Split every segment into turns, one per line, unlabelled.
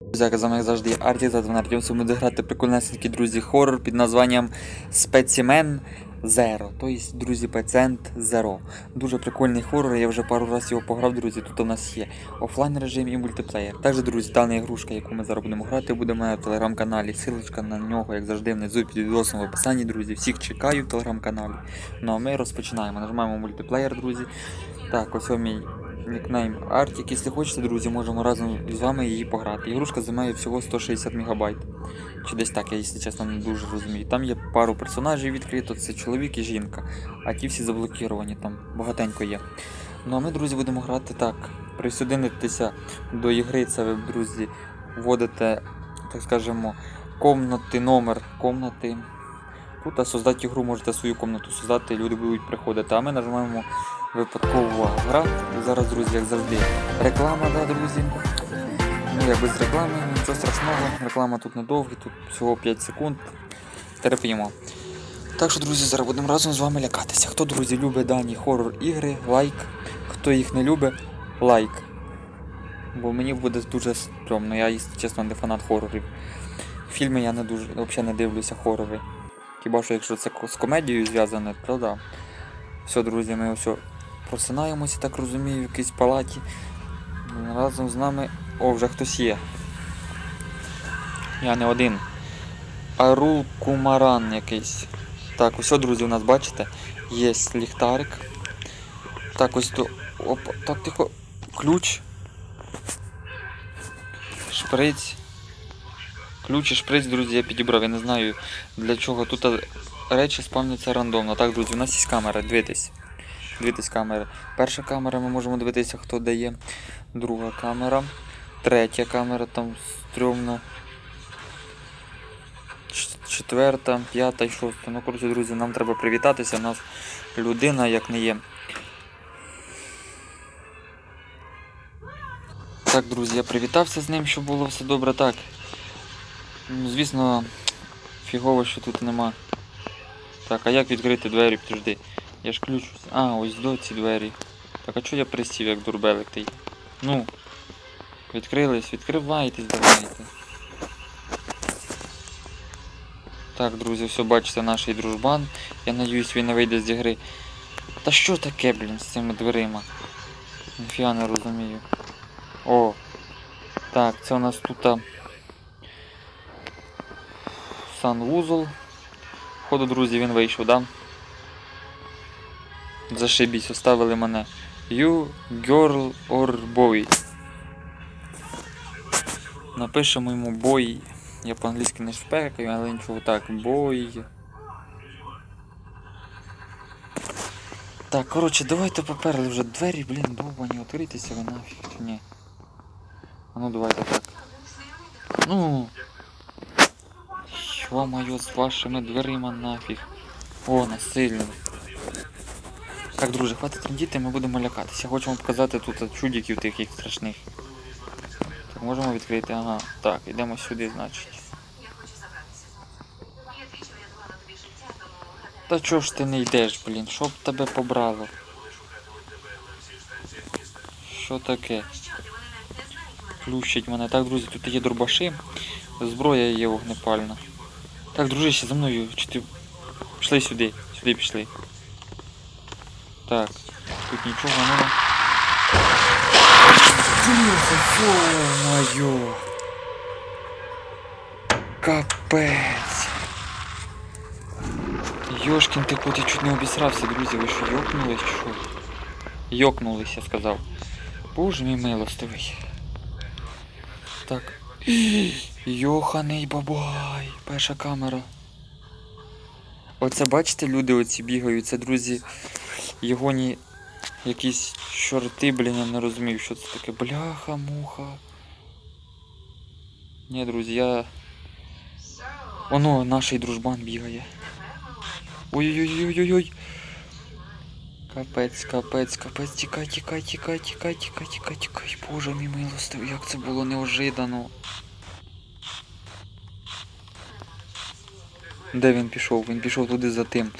Друзі, з вами завжди Арті, за Артем сьогодні буде грати прикольнесенький, друзі, хоррор під названням Specimen Zero. Тобто, друзі, пацієнт Zero. Дуже прикольний хоррор, я вже пару разів його пограв, друзі. Тут у нас є офлайн режим і мультиплеєр. Також, друзі, дана ігрушка, яку ми зараз будемо грати, буде в мене в телеграм-каналі. Силочка на нього, як завжди, внизу під відосом в описанні, друзі. Всіх чекаю в телеграм-каналі. Ну а ми розпочинаємо. Нажимаємо мультиплеєр, друзі. Так, ось мій нікнейм Артік. Якщо хочете, друзі, можемо разом з вами її пограти. Ігрушка займає всього 160 МБ. Чи десь так, я, якщо чесно, не дуже розумію. Там є пару персонажів відкрито, це чоловік і жінка. А ті всі заблокіровані, там багатенько є. Ну а ми, друзі, будемо грати так. Присоединитися до ігри, це ви, друзі, вводите, так скажемо, комнати, номер комнати. Тут создати ігру можете свою комнату создати, люди будуть приходити. А ми нажимаємо випадкова гра. Зараз, друзі, як завжди, реклама, да, друзі. Ну, я без реклами, нічого страшного. Реклама тут недовга, тут всього 5 секунд. Терпімо. Так що, друзі, зараз будемо разом з вами лякатися. Хто, друзі, любить дані хоррор ігри, лайк. Хто їх не любить, лайк. Бо мені буде дуже стрьомно. Я, чесно, не фанат хорорів. Фільми я не дуже взагалі не дивлюся хорори. Хіба що якщо це з комедією зв'язане, то да. Все, друзі, ми ось просинаємося, так розумію, в якійсь палаті. Разом з нами. О, вже хтось є. Я не один. Арул Кумаран якийсь. Так, ось, друзі, у нас бачите, є ліхтарик. Так, ось то. Опа, так, тихо. Ключ. Шприць. Ключ і шприць, друзі, я підібрав. Я не знаю для чого. Тут речі спавняться рандомно. Так, друзі, у нас є камера, дивитесь. Дивитесь камери. Перша камера, ми можемо дивитися, хто дає. Друга камера. Третя камера там стрьомно. Ч- Четверта, п'ята і шоста. Ну, коротше, друзі, нам треба привітатися. У нас людина як не є. Так, друзі, я привітався з ним, щоб було все добре. Так. Звісно, фігово, що тут нема. Так, а як відкрити двері, підожди. Я ж ключ. А, ось до ці двері. Так, а чого я присів, як дурбелик той? Ну. Відкрились, відкривайтесь, давайте. Так, друзі, все бачите, наш дружбан. Я надіюсь, він не вийде з ігри. Та що таке, блін, з цими дверима? Ніфіга не розумію. О! Так, це у нас тут. Санвузол. Ходу, друзі, він вийшов, да? Зашибісь, оставили мене. You, girl or boy. Напишемо йому бой. Я по-англійськи не шпекаю, але нічого так. Бой. Так, коротше, давайте поперли вже двері, блін, довбані, відкрийтеся ви нафіг чи ні. А ну давайте так. Ну. Ё-моё, з вашими дверима нафіг. О, насильно. Так, друже, хватить трендіти, ми будемо лякатися. Хочемо показати тут чудиків таких страшних. Так, можемо відкрити, ага. Так, йдемо сюди, значить. Та чого ж ти не йдеш, блін? Що б тебе побрало? Що таке? Плющить мене. Так, друзі, тут є дробаши. Зброя є вогнепальна. Так, дружище, за мною. Чи ти... Пішли сюди. Сюди пішли. Так, тут нічого нема. Ё-моё! Капець! Йошкін ти кот, я чуть не обісрався, друзі, ви що, йокнулись що? Йокнулись, я сказав. Боже мій милостивий. Так. Йоханий бабай. Перша камера. Оце бачите, люди оці бігають, це, друзі, йогоні якісь чорти, блін, я не розумію, що це таке. Бляха, муха. Ні, друзі, я. Оно, наш дружбан бігає. Ой-ой-ой-ой-ой. Капець, капець, капець, тікай, тікай, тікай, тікай, тікай, тікай, тікай. Боже мій милостивий, як це було неожиданно. Де він пішов? Він пішов туди за тим.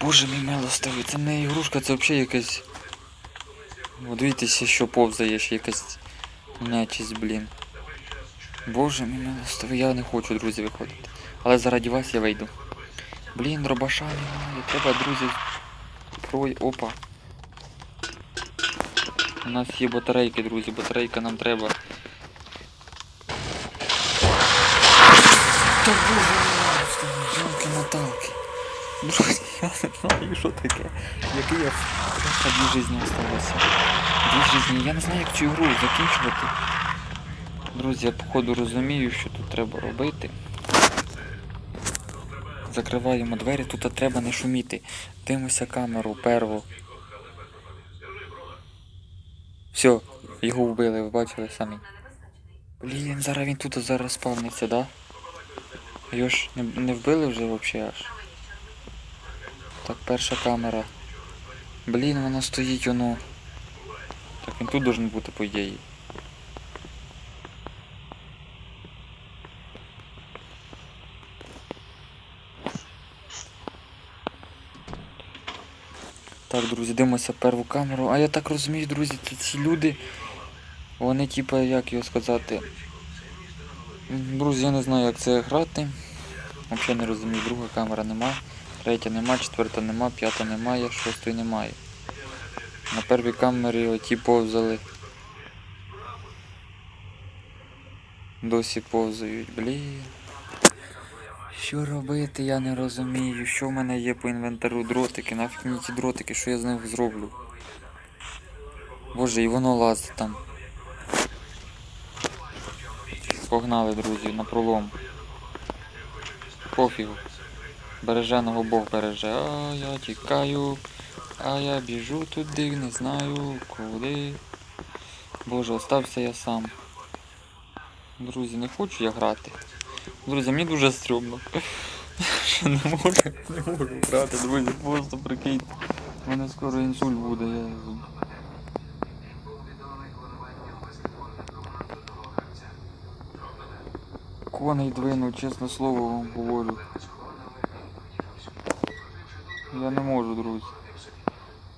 Боже мій милостивий, це не ігрушка, це взагалі якась. О, дивіться, що повзає, ще якась нечість, блін. Боже мій милостивий, я не хочу, друзі, виходити. Але заради вас я вийду. Блін, дробаша немає. Треба, друзі. Прой. Опа. У нас є батарейки, друзі. Батарейка нам треба. Та боже мій, жалки Наталки. Друзі, я не знаю, що таке. Який я просто дві житті осталося. Дві житті. Я не знаю, як цю гру закінчувати. Друзі, я походу розумію, що тут треба робити. Закриваємо двері, тут треба не шуміти. Дивимося камеру перву. Все, його вбили, ви бачили самі. Блін, зараз він тут зараз спавниться, да? Його ж не, не вбили вже взагалі аж. Так, перша камера. Блін, вона стоїть воно. Так він тут должен бути, по ідеї. Так, друзі, дивимося перву камеру. А я так розумію, друзі, це ці люди. Вони типа, як його сказати. Друзі, я не знаю, як це грати. Взагалі не розумію, друга камера нема, третя нема, четверта нема, п'ята немає, шостої немає. На первій камері оті повзали. Досі повзають, блін. Що робити, я не розумію. Що в мене є по інвентарю дротики? Нафіг мені ті дротики, що я з них зроблю? Боже, і воно лазить там. Погнали, друзі, на пролом. Пофігу. Береженого Бог береже. А я тікаю. А я біжу туди, не знаю куди. Боже, остався я сам. Друзі, не хочу я грати. Друзі, мені дуже стрьомно. Не можу, не можу грати, друзі, просто прикиньте. У мене скоро інсульт буде, я. Коней двину, чесне слово вам говорю. Я не можу, друзі.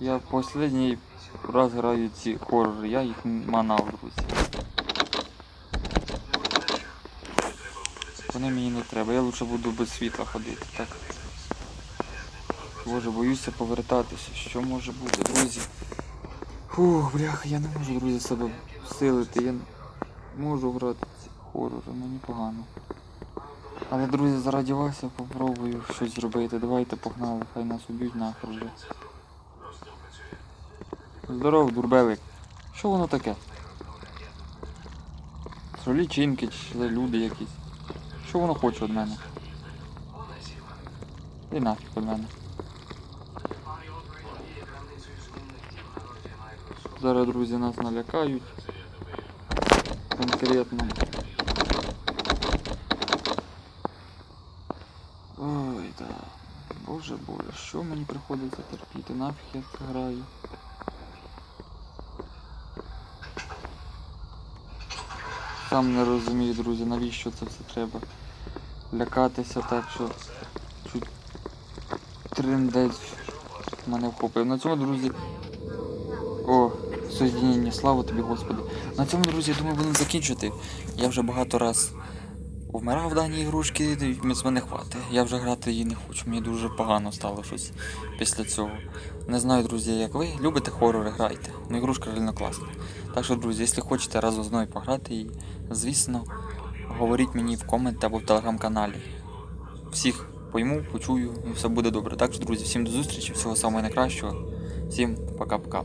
Я останній раз граю ці хоррори, я їх манав, друзі. Вони мені не треба, я лучше буду без світла ходити, так. Боже, боюся повертатися. Що може бути, друзі? Фух, бляха, я не можу, друзі, себе силити. Я можу грати ці хорори, ну непогано. Але, друзі, заради вас я попробую щось зробити. Давайте погнали, хай нас уб'ють нахер вже. Здоров, дурбелик. Що воно таке? Що лічинки чи люди якісь? Що воно хоче від мене? І нафіг від мене. Зараз, друзі, нас налякають. Конкретно. Да. Боже боже, що мені приходиться терпіти? Нафіг я це граю. Сам не розумію, друзі, навіщо це все треба. Лякатися так, що чуть триндець мене вхопив. На цьому, друзі. О, соєднення, слава тобі, Господи. На цьому, друзі, я думаю, будемо закінчити. Я вже багато раз вмирав в даній ігрушки, мене хватить. Я вже грати її не хочу. Мені дуже погано стало щось після цього. Не знаю, друзі, як ви. Любите хорори, грайте. Ну, ігрушка реально класна. Так що, друзі, якщо хочете разом з мною пограти її, звісно, говоріть мені в коменти або в телеграм-каналі. Всіх пойму, почую і все буде добре. Так що, друзі, всім до зустрічі, всього самого найкращого. Всім пока-пока.